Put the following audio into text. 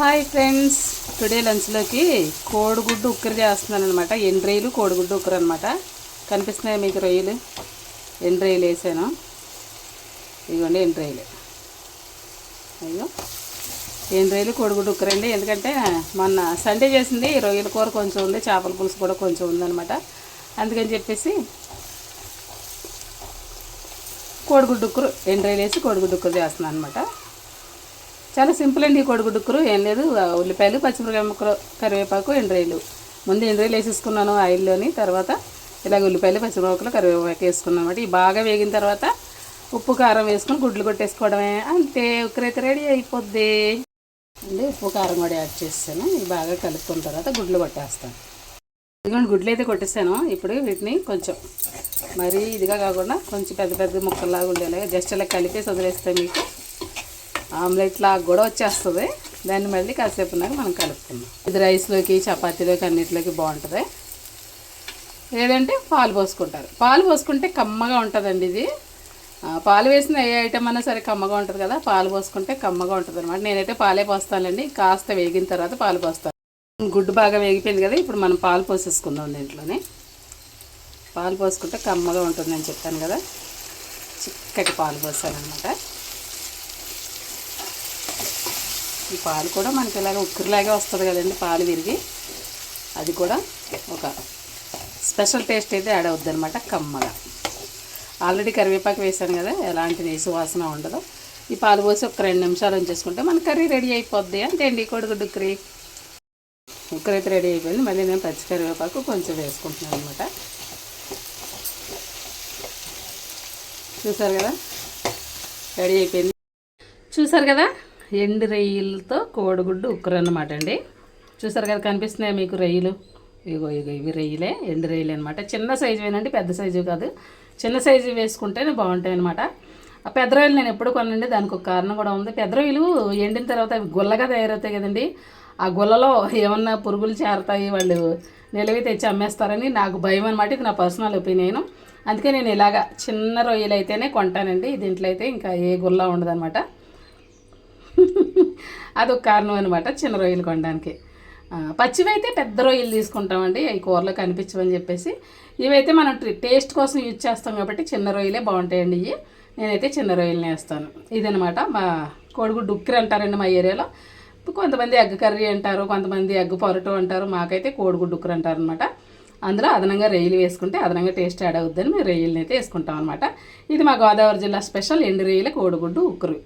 Hi friends. Today లంచ్లోకి కోడిగుడ్డు ఉక్కరు చేస్తున్నాను అనమాట ఎండు రొయ్యలు కోడిగుడ్డు ఉక్కరు అనమాట కనిపిస్తున్నాయి మీకు రొయ్యలు? ఎండు రొయ్యలు వేసాను. ఇదిగోండి ఎండు రొయ్యలు అయ్యో. ఎండు రొయ్యలు కోడిగుడ్డు ఉక్కరు అండి. ఎందుకంటే మొన్న సండే చేసింది రొయ్యల కూర కొంచెం ఉంది చేపల పులుసు కూడా కొంచెం ఉందనమాట అందుకని చెప్పేసి కోడిగుడ్డు ఉక్కరు ఎండు రొయ్యలు వేసి కోడిగుడ్డు ఉక్కరు చేస్తున్నాను అనమాట చాలా సింపుల్ అండి ఈ కోడిగుడ్డుకురు. ఏం లేదు ఉల్లిపాయలు పచ్చిమిరకాయ ముక్కలు కరివేపాకు ఎండ్రాయిలు. ముందు ఎండ్రాయిలు వేసేసుకున్నాను ఆయిల్లోని తర్వాత ఇలాగ ఉల్లిపాయలు పచ్చిమిరపకాయలు కరివేపాకు వేసుకున్నాను అనమాట ఈ బాగా వేగిన తర్వాత ఉప్పు కారం వేసుకుని గుడ్లు కొట్టేసుకోవడమే. అంతే ఉక్కరైతే రెడీ అయిపోద్ది. అంటే ఉప్పు కారం కూడా యాడ్ చేస్తాను ఇవి బాగా కలుపుకున్న తర్వాత గుడ్లు కొట్టేస్తాను. ఇదిగోండి గుడ్లు అయితే కొట్టేస్తాను ఇప్పుడు వీటిని కొంచెం మరీ ఇదిగా కాకుండా కొంచెం పెద్ద పెద్ద ముక్కల్లాగా ఉండేలాగా జస్ట్ అలా కలిపేసి వదిలేస్తాను మీకు. ఆమ్లెట్ లాగా కూడా వచ్చేస్తుంది. దాన్ని మళ్ళీ కాసేపు ఉన్నాక మనం కలుపుకుందాం. ఇది రైస్లోకి చపాతీలోకి అన్నిటిలోకి బాగుంటుంది. లేదంటే పాలు పోసుకుంటారు. పాలు పోసుకుంటే కమ్మగా ఉంటుందండి ఇది. పాలు వేసిన ఏ ఐటమ్ అన్నా సరే కమ్మగా ఉంటుంది కదా. పాలు పోసుకుంటే కమ్మగా ఉంటుంది అనమాట నేనైతే పాలే పోస్తానండి కాస్త వేగిన తర్వాత పాలు పోస్తాను. గుడ్డు బాగా వేగిపోయింది కదా ఇప్పుడు మనం పాలు పోసేసుకుందాం దీంట్లోనే. పాలు పోసుకుంటే కమ్మగా ఉంటుందని చెప్పాను కదా. చిక్కటి పాలు పోసాను అనమాట ఈ పాలు కూడా మనకి ఇలాగ ఉక్కురులాగే వస్తుంది కదండి పాలు విరిగి. అది కూడా ఒక స్పెషల్ టేస్ట్ అయితే యాడ్ అవుద్ది అనమాట కమ్మగా. ఆల్రెడీ కరివేపాకు వేసాను కదా ఎలాంటి నీసు వాసన ఉండదు. ఈ పాలు పోసి ఒక రెండు నిమిషాలు ఉంచేసుకుంటే మన కర్రీ రెడీ అయిపోద్ది. అంటే అండి కోడిగుడ్డు ఉక్కరి. ఉక్కరి అయితే రెడీ అయిపోయింది. మళ్ళీ నేను పచ్చి కరివేపాకు కొంచెం వేసుకుంటున్నాను అనమాట చూసారు కదా? రెడీ అయిపోయింది. చూసారు కదా? ఎండు రొయ్యలతో కోడిగుడ్డు ఉక్కరు అనమాట అండి. చూసారు కదా కనిపిస్తున్నాయి మీకు రొయ్యలు? ఇగో ఇగో ఇవి రొయ్యలే ఎండు రొయ్యలు అనమాట చిన్న సైజు వేనండి పెద్ద సైజు కాదు. చిన్న సైజు వేసుకుంటేనే బాగుంటాయి అనమాట ఆ పెద్ద రొయ్యలు నేను ఎప్పుడు కొనండి దానికి ఒక కారణం కూడా ఉంది. పెద్ద రొయ్యలు ఎండిన తర్వాత అవి గుల్లగా తయారవుతాయి కదండి. ఆ గుల్లలో ఏమన్నా పురుగులు చేరతాయి వాళ్ళు నిలవి తెచ్చి అమ్మేస్తారని నాకు భయం అనమాట ఇది నా పర్సనల్ ఒపీనియన్. అందుకే నేను ఇలాగ చిన్న రొయ్యలు అయితేనే కొంటానండి దీంట్లో అయితే ఇంకా ఏ గుల్ల ఉండదనమాట అదొక కారణం అనమాట చిన్న రొయ్యలు కొనడానికి. పచ్చివైతే పెద్ద రొయ్యలు తీసుకుంటామండి అవి కూరలో కనిపించమని చెప్పేసి. ఇవైతే మనం టేస్ట్ కోసం యూజ్ చేస్తాం కాబట్టి చిన్న రొయ్యలే బాగుంటాయండి ఇవి నేనైతే చిన్న రొయ్యలని వేస్తాను. ఇదనమాట మా కోడిగుడ్డు ఉక్కిరి అంటారండి మా ఏరియాలో. కొంతమంది ఎగ్ కర్రీ అంటారు కొంతమంది ఎగ్ పొరటు అంటారు మాకైతే కోడిగుడ్డు ఉక్కిరి అంటారు అనమాట అందులో అదనంగా రొయ్యలు వేసుకుంటే అదనంగా టేస్ట్ యాడ్ అవుద్దని మేము రొయ్యలని అయితే వేసుకుంటాం అనమాట ఇది మా గోదావరి జిల్లా స్పెషల్ ఎండు రొయ్యల కోడిగుడ్డు ఉక్కురు.